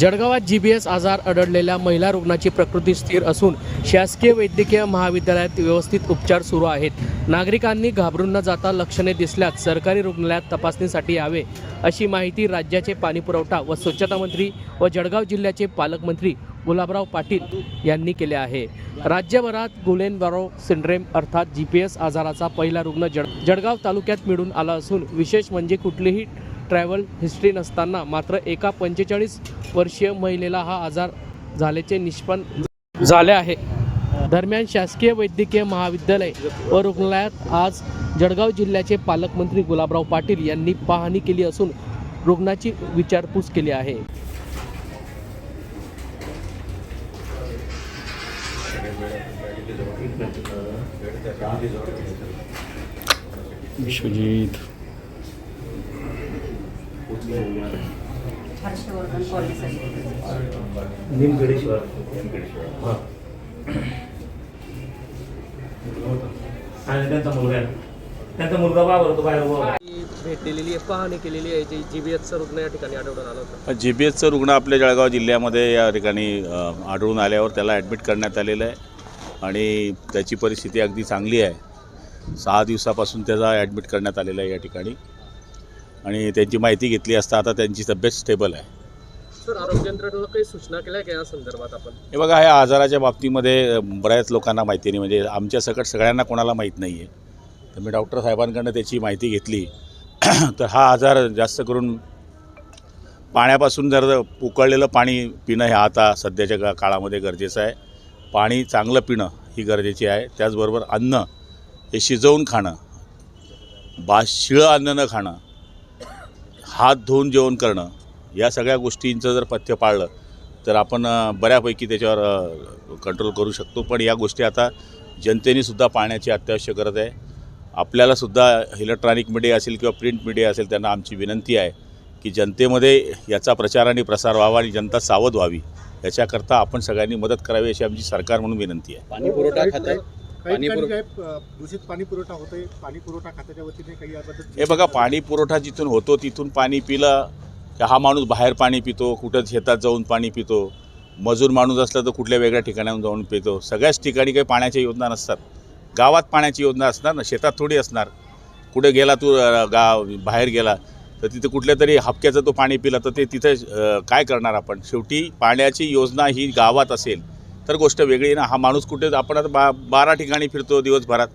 जळगावात G B S आजार अडडलेल्या महिला रुग्णाची प्रकृती स्थिर असून शासकीय वैद्यकीय महाविद्यालयात व्यवस्थित उपचार सुरू आहेत. नागरिकांनी घाबरून न जाता लक्षणे दिसल्यास सरकारी रुग्णालयात तपासणीसाठी यावे अशी माहिती राज्याचे पाणीपुरवठा व स्वच्छता मंत्री व जळगाव जिल्ह्याचे पालकमंत्री गुलाबराव पाटील यांनी केले आहे. राज्यभरात गुलेनबारो सिंड्रेम अर्थात जी पी एस आजाराचा पहिला रुग्ण जळ जळगाव तालुक्यात मिळून आला असून विशेष म्हणजे कुठलीही ट्रॅव्हल हिस्ट्री नसताना मात्र एका पंचेचाळीस वर्षीय महिलेला हा आजार झाल्याचे निष्पन्न झाले आहे. दरम्यान शासकीय वैद्यकीय महाविद्यालय व रुग्णालयात आज जळगाव जिल्ह्याचे पालकमंत्री गुलाबराव पाटील यांनी पाहणी केली असून रुग्णाची विचारपूस केली आहे. विश्वजित हर्षवर्धन निमगडेश्वर. हां. आणि त्यांचा मुलगा आहे. त्यांचा मुलगा होतो बाहेर उभा. भेट दिलेली आहे पाहणी केलेली आहे जी जी बी एसचं रुग्ण या ठिकाणी आढळून आलं होतं. जी बी एसचं रुग्ण आपल्या जळगाव जिल्ह्यामध्ये या ठिकाणी अ, आढळून आल्यावर त्याला ॲडमिट करण्यात आलेलं आहे. आणि त्याची परिस्थिती अगदी चांगली आहे. सहा दिवसापासून त्याचा ॲडमिट करण्यात आलेला आहे या ठिकाणी. आणि त्यांची माहिती घेतली असता आता त्यांची तब्येत स्टेबल आहे. सर आरोग्य यंत्रणेला काही सूचना केल्या का या संदर्भात आपण? हे बघा ह्या आजाराच्या बाबतीमध्ये बऱ्याच लोकांना माहिती नाही. म्हणजे आमच्या सकट सगळ्यांना कोणाला माहीत नाही आहे तर मी डॉक्टर साहेबांकडनं त्याची माहिती घेतली. तर हा आजार जास्त करून पाण्यापासून जर उकळलेलं पाणी पिणं हे आता सध्याच्या का काळामध्ये गरजेचं आहे. पाणी चांगलं पिणं ही गरजेची आहे. त्याचबरोबर अन्न हे शिजवून खाणं बा शिळं अन्न न खाणं हात धुवून जेवण करणं या सगळ्या गोष्टींचं जर पथ्य पाळलं तर आपण बऱ्यापैकी त्याच्यावर कंट्रोल करू शकतो. पण या गोष्टी आता जनतेनेसुद्धा पाळण्याची अत्यावश्यक गरज आहे. आपल्यालासुद्धा इलेक्ट्रॉनिक मीडिया असेल किंवा प्रिंट मीडिया असेल त्यांना आमची विनंती आहे की जनतेमध्ये याचा प्रचार आणि प्रसार व्हावा आणि जनता सावध व्हावी. याच्याकरता आपण सगळ्यांनी मदत करावी अशी आमची सरकार म्हणून विनंती आहे. पाणी पुरवठा खातं पाणी ठिकाणी पुरव- काय अ, दूषित पाणी पुरवठा होतोय पाणी पुरवठा खात्याच्या वतीने काही याबद्दल हे बघा पाणी पुरवठा जिथून होतो तिथून पाणी पिलं की हा माणूस बाहेर पाणी पितो कुठं शेतात जाऊन पाणी पितो मजूर माणूस असला तर कुठल्या वेगळ्या ठिकाणाहून जाऊन पितो. सगळ्याच ठिकाणी काही पाण्याच्या योजना नसतात. गावात पाण्याची योजना असणार ना शेतात थोडी असणार. कुठे गेला तू गाव बाहेर गेला तर तिथे कुठल्या तरी हपक्याचं तो पाणी पिला तर ते तिथे काय करणार आपण? शेवटी पाण्याची योजना ही गावात असेल. तर गोष्ट वेगळी ना. हा माणूस कुठे आपण आता बा बारा ठिकाणी फिरतो दिवसभरात.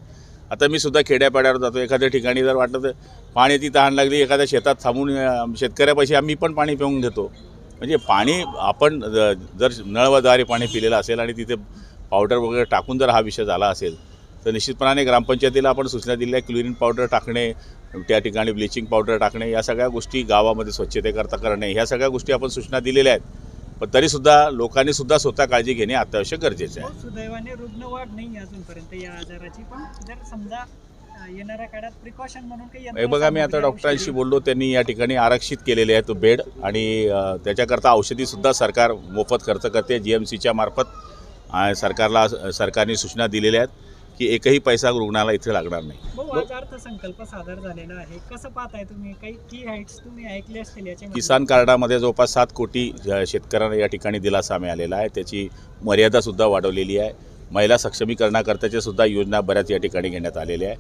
आता मी सुद्धा खेड्यापाड्यावर जातो. एखाद्या ठिकाणी जर वाटलं तर पाण्याची तहान लागली एखाद्या शेतात थांबून शेतकऱ्यापाशी आम्ही पण पाणी पिऊन घेतो. म्हणजे पाणी आपण ज- जर नळवाद्वारे पाणी पिलेलं असेल आणि तिथे पावडर वगैरे टाकून जर हा विषय झाला असेल तर निश्चितपणाने ग्रामपंचायतीला आपण सूचना दिल्या क्लोरीन पावडर टाकणे त्या ठिकाणी ब्लिचिंग पावडर टाकणे या सगळ्या गोष्टी गावामध्ये स्वच्छतेकरता करणे ह्या सगळ्या गोष्टी आपण सूचना दिलेल्या आहेत. पण तरीसुद्धा लोकांनी सुद्धा स्वतः काळजी घेणे अत्यावश्यक गरजेचं आहे. सुदैवाने रुग्णवाढ नाही अजूनपर्यंत या आजाराची पण जर समजा येणाऱ्या काळात प्रिकॉशन म्हणून काही हे यंत्रसामुग्री, बघा मी आता डॉक्टरांशी बोललो त्यांनी या ठिकाणी आरक्षित केलेले आहेत बेड आणि त्याच्याकरता औषधीसुद्धा सरकार मोफत खर्च करते जी एम सीच्या मार्फत सरकारला सरकारने सूचना दिलेल्या आहेत. की एकही पैसा रुग्णाला इथे लागणार नाही. भाऊ आज अर्थसंकल्प सादर झालेला आहे. कसं पाहताय तुम्ही? काही की हाईट्स तुम्ही ऐकले असतील याच्या किसान कार्डामध्ये जवळपास सात कोटी शेतकऱ्यांना या ठिकाणी दिलासा मिळालेला आहे. त्याची मर्यादासुद्धा वाढवलेली आहे. महिला सक्षमीकरणाकरताच्या सुद्धा योजना बऱ्याच या ठिकाणी घेण्यात आलेल्या आहे.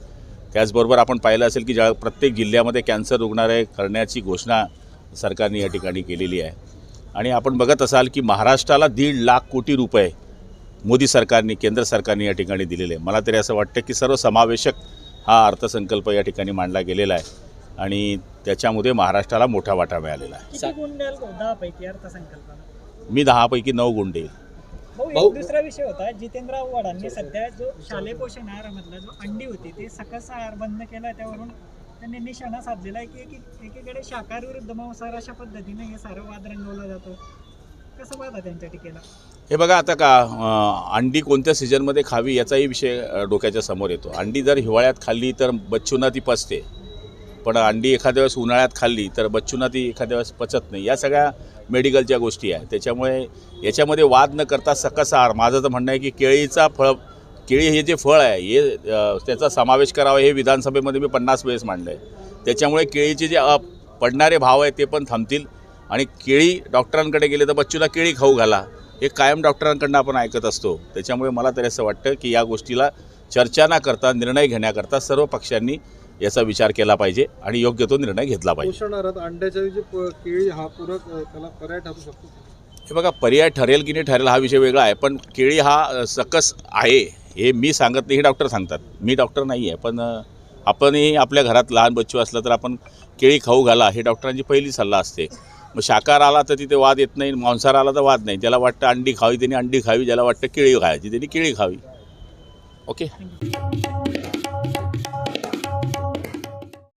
त्याचबरोबर आपण पाहिलं असेल की ज्या प्रत्येक जिल्ह्यामध्ये कॅन्सर रुग्णालय करण्याची घोषणा सरकारने या ठिकाणी केलेली आहे. आणि आपण बघत असाल की महाराष्ट्राला दीड लाख कोटी रुपये मोदी सरकारने केंद्र सरकारने या ठिकाणी दिलेले. आहे मला तरी असं वाटतं की सर्वसमावेशक हा अर्थसंकल्प या ठिकाणी मांडला गेलेला आहे आणि त्याच्यामध्ये महाराष्ट्राला मोठा वाटा मिळालेला आहे. मी दहापैकी नऊ एक दुसरा विषय होता. जितेंद्र आव्हाडांनी सध्या जो शालेय पोषण आहारामधला जो अंडी होती ते सकस आहार बंद केला. त्यावरून त्यांनी निशाणा साधलेला आहे की एकी- एकीकडे शाकाहार विरुद्ध मांसाहार अशा पद्धतीने हे सारं वाद रंगवला जातो. कसं पाहता त्यांच्या टीकेला? हे बघा आता का अं, अंडी कोणत्या सीझनमध्ये खावी याचाही विषय अं, डोक्याच्या समोर येतो. अंडी जर हिवाळ्यात खाल्ली तर बच्चूंना ती पचते. पण अंडी एखाद्या वेळेस उन्हाळ्यात खाल्ली तर बच्चूंना ती एखाद्या वेळेस पचत नाही. या सगळ्या मेडिकलच्या गोष्टी आहे त्याच्यामुळे याच्यामध्ये वाद न करता सकस आहार. माझं तर म्हणणं आहे की केळीचा फळ केळी हे जे फळ आहे हे अं, त्याचा समावेश करावा हे विधानसभेमध्ये मी पन्नास वेळेस मांडलं आहे त्याच्यामुळे केळीचे जे अ, पडणारे भाव आहेत ते पण थांबतील. आणि केळी डॉक्टरांकडे गेले तर बच्चूला केळी खाऊ घाला. हे कायम डॉक्टरांकडनं आपण ऐकत असतो. त्याच्यामुळे मला तरी असं वाटतं की या गोष्टीला चर्चा न करता निर्णय घेण्याकरता सर्व पक्षांनी याचा विचार केला पाहिजे आणि योग्य तो निर्णय घेतला पाहिजे. अंड्याच्या केळी हा पूरक अ, त्याला पर्याय ठरू शकतो हे बघा पर्याय ठरेल की नाही ठरेल हा विषय वेगळा आहे पण केळी हा सकस आहे हे मी सांगत नाही हे डॉक्टर सांगतात. मी डॉक्टर नाही आहे पण आपणही आपल्या घरात लहान बच्चू असलं तर आपण केळी खाऊ घाला हे डॉक्टरांची पहिली सल्ला असते. मग शाकार आला तर तिथे वाद येत नाही मांसाहार आला तर वाद नाही. ज्याला वाटतं अंडी खावी त्यांनी अंडी खावी ज्याला वाटतं केळी खायची त्यांनी केळी खावी. ओके?